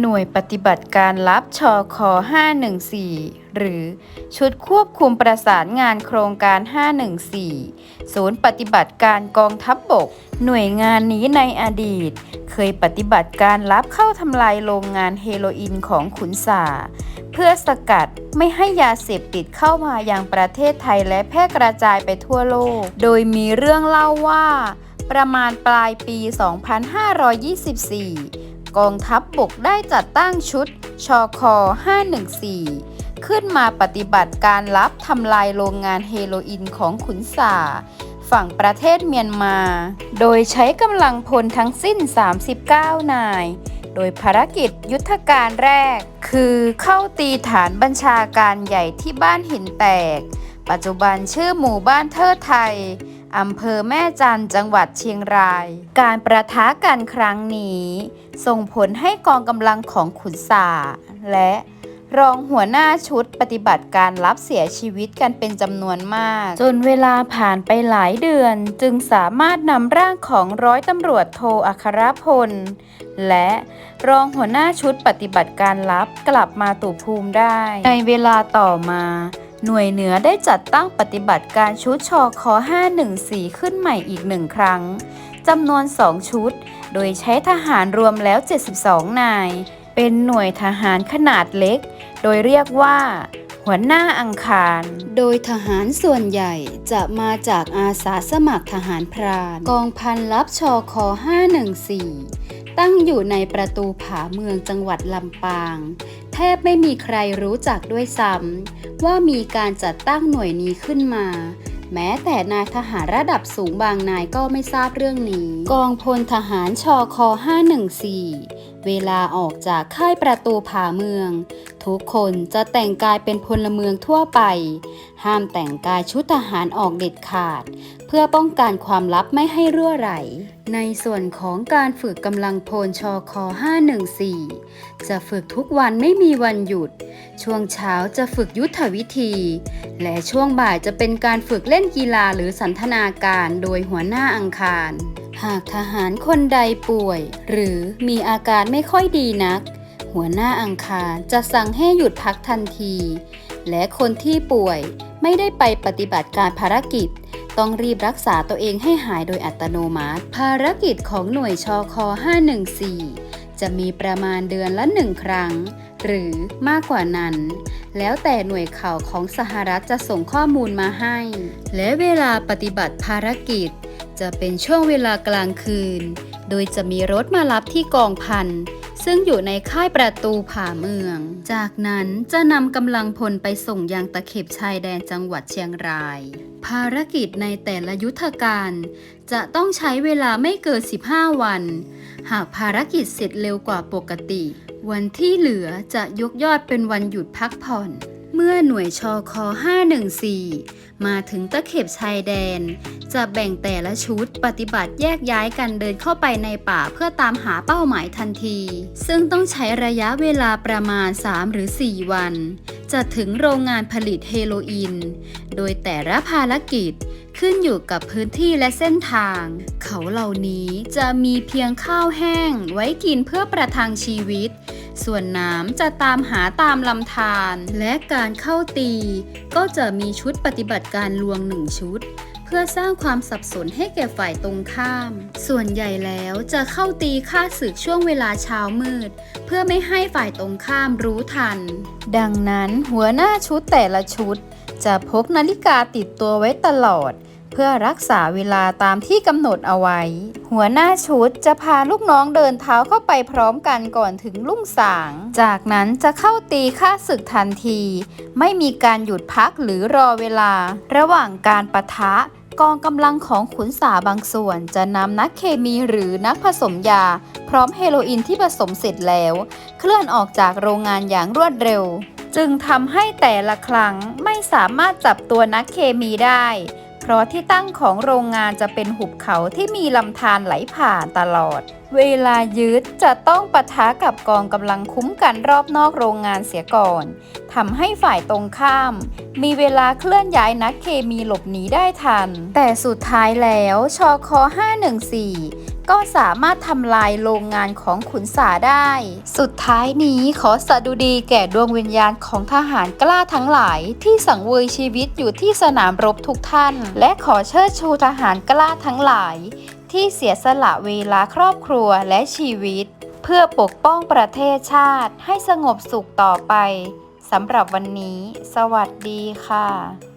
หน่วยปฏิบัติการลับชอคอ514 หรือชุดควบคุมประสานงานโครงการ 514 ศูนย์ปฏิบัติการกองทัพบบก หน่วยงานนี้ในอดีต เคยปฏิบัติการลับเข้าทำลายโรงงานเฮโรอีนของขุนสา เพื่อสกัดไม่ให้ยาเสพติดเข้ามายังประเทศไทยและแพร่กระจายไปทั่วโลก โดยมีเรื่องเล่าว่า ประมาณปลายปี 2524 กองทัพบบกได้จัดตั้งชุดชอค514 ขึ้นมาปฏิบัติการลับทำลายโรงงานเฮโรอีนของขุนสาฝั่งประเทศเมียนมา โดยใช้กำลังพลทั้งสิ้น 39 นาย โดยภารกิจยุทธการแรก คือเข้าตีฐานบัญชาการใหญ่ที่บ้านหินแตก ปัจจุบันชื่อหมู่บ้านเทิดไทย อำเภอแม่จันจังหวัดเชียงราย การประทะกันครั้งนี้ ส่งผลให้กองกำลังของขุนสาและรองหัวหน้าชุดปฏิบัติการรับเสียชีวิตกันเป็นจำนวนมาก จนเวลาผ่านไปหลายเดือนจึงสามารถนำร่างของร้อยตำรวจโทอัครพล และรองหัวหน้าชุดปฏิบัติการลับกลับมาตู่ภูมิได้ ในเวลาต่อมา หน่วยเหนือได้จัดตั้งปฏิบัติการชุดชอคอ514 ขึ้นใหม่อีกหนึ่งครั้งจำนวน 2 ชุด โดยใช้ทหารรวมแล้ว 72 นาย เป็นหน่วยทหารขนาดเล็ก โดยเรียกว่า หัวหน้าอังคาร โดยทหารส่วนใหญ่จะมาจากอาสาสมัครทหารพราน กองพันรับชอคอ514 ตั้งอยู่ในประตูผาเมืองจังหวัดลำปาง แทบไม่มีใครรู้จักด้วยซ้ำว่ามีการจัดตั้งหน่วยนี้ขึ้นมา แม้แต่นายทหารระดับสูงบางนายก็ไม่ทราบเรื่องนี้ กองพลทหารชอคอ514 เวลาออกจากค่ายประตูผาเมือง ทุกคนจะแต่งกายเป็นพลเมืองทั่วไป ห้ามแต่งกายชุดทหารออกเด็ดขาด เพื่อป้องกันความลับไม่ให้รั่วไหล ในส่วนของการฝึกกำลังพลชอคอ514 จะฝึกทุกวันไม่มีวันหยุด ช่วงเช้าจะฝึกยุทธวิธี และช่วงบ่ายจะเป็นการฝึกเล่นกีฬาหรือสันทนาการโดยหัวหน้าอังคาร หากทหารคนใดป่วย หรือมีอาการไม่ค่อยดีนัก หัวหน้าอังคารจะสั่งให้หยุดพักทันที และคนที่ป่วยไม่ได้ไปปฏิบัติการภารกิจ ต้องรีบรักษาตัวเองให้หายโดยอัตโนมัติ ภารกิจของหน่วยชอคอ514 จะมีประมาณเดือนละหนึ่งครั้ง หรือมากกว่านั้น แล้วแต่หน่วยข่าวของสหรัฐจะส่งข้อมูลมาให้ และเวลาปฏิบัติภารกิจ จะเป็นช่วงเวลากลางคืน โดยจะมีรถมารับที่กองพัน ซึ่งอยู่ในค่ายประตูผาเมือง จากนั้นจะนำกำลังพลไปส่งยังตะเข็บชายแดนจังหวัดเชียงราย ภารกิจในแต่ละยุทธการ จะต้องใช้เวลาไม่เกิน 15 วัน หากภารกิจเสร็จเร็วกว่าปกติ วันที่เหลือจะยกยอดเป็นวันหยุดพักผ่อน เมื่อหน่วยชอคอ514 มาถึงตะเข็บชายแดน จะแบ่งแต่ละชุดปฏิบัติแยกย้ายกันเดินเข้าไปในป่าเพื่อตามหาเป้าหมายทันที ซึ่งต้องใช้ระยะเวลาประมาณ 3 หรือ 4 วัน จะถึงโรงงานผลิตเฮโรอีน โดยแต่ละภารกิจขึ้นอยู่กับพื้นที่และเส้นทาง เขาเหล่านี้จะมีเพียงข้าวแห้งไว้กินเพื่อประทังชีวิต ส่วนน้ำจะตามหาตามลำธารและการเข้าตี ก็จะมีชุดปฏิบัติการลวงหนึ่งชุด เพื่อสร้างความสับสนให้แก่ฝ่ายตรงข้าม ส่วนใหญ่แล้วจะเข้าตีค่าศึกช่วงเวลาเช้ามืด เพื่อไม่ให้ฝ่ายตรงข้ามรู้ทัน ดังนั้นหัวหน้าชุดแต่ละชุด จะพกนาฬิกาติดตัวไว้ตลอด เพื่อรักษาเวลาตามที่กำหนดเอาไว้ หัวหน้าชุดจะพาลูกน้องเดินเท้าเข้าไปพร้อมกันก่อนถึงลุ่งสาง จากนั้นจะเข้าตีค่าศึกทันที ไม่มีการหยุดพักหรือรอเวลา ระหว่างการปะทะกองกำลังของขุนสาบางส่วนจะนำนักเคมีหรือนักผสมยา พร้อมเฮโรอีนที่ผสมเสร็จแล้ว เคลื่อนออกจากโรงงานอย่างรวดเร็ว จึงทำให้แต่ละครั้งไม่สามารถจับตัวนักเคมีได้ เพราะที่ตั้งของโรงงานจะเป็นหุบเขาที่มีลำธารไหลผ่านตลอด เวลายืดจะต้องปะทะกับกองกำลังคุ้มกันรอบนอกโรงงานเสียก่อนทำให้ฝ่ายตรงข้าม มีเวลาเคลื่อนย้ายนักเคมีหลบหนีได้ทัน แต่สุดท้ายแล้วชอคอ514 ก็สามารถทำลายโรงงานของขุนสาได้ สุดท้ายนี้ขอสดุดีแก่ดวงวิญญาณของทหารกล้าทั้งหลาย ที่สังเวยชีวิตอยู่ที่สนามรบทุกท่าน และขอเชิดชูทหารกล้าทั้งหลาย ที่เสียสละเวลาครอบครัวและชีวิต เพื่อปกป้องประเทศชาติให้สงบสุขต่อไปสำหรับวันนี้ สวัสดีค่ะ